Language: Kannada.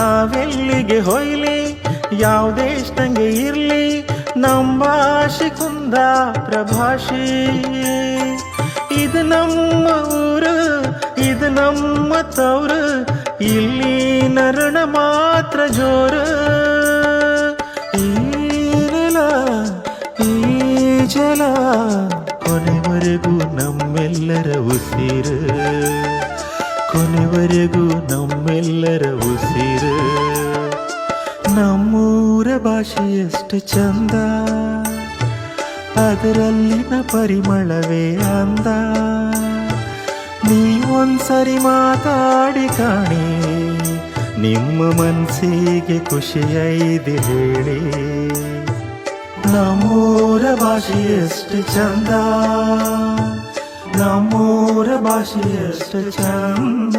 ನಾವೆಲ್ಲಿಗೆ ಹೊಯ್ಲಿ? ಯಾವ ದೇಶದಂಗೆ ಇರ್ಲಿ? ನಮ್ಮ ಭಾಷೆ ಕುಂದ ಪ್ರಭಾಷೆ. ಇದು ನಮ್ಮ ಊರು, ಇದು ನಮ್ಮ ತವರು. ಇಲ್ಲಿ ನರಣ ಮಾತ್ರ ಜೋರು. ಈ ಜಲ, ಕೊನೆವರೆಗೂ ನಮ್ಮೆಲ್ಲರ ಉಸಿರು. ಕೊನೆವರೆಗೂ ನಮ್ಮೆಲ್ಲರ ಉಸಿರು. ನಮ್ಮೂರ ಭಾಷೆ ಎಷ್ಟು ಚಂದ. ಅದರಲ್ಲಿನ ಪರಿಮಳವೇ ಅಂದ. ನೀವೊಂದ್ಸರಿ ಮಾತಾಡಿ ಕಾಣಿ. ನಿಮ್ಮ ಮನಸ್ಸಿಗೆ ಖುಷಿಯೈದೆ ಹೇಳಿ. ನಮ್ಮೂರ ಭಾಷೆ ಎಷ್ಟು ಚಂದ. ನಮ್ಮೂರ ಭಾಷೆ ಎಷ್ಟು ಚಂದ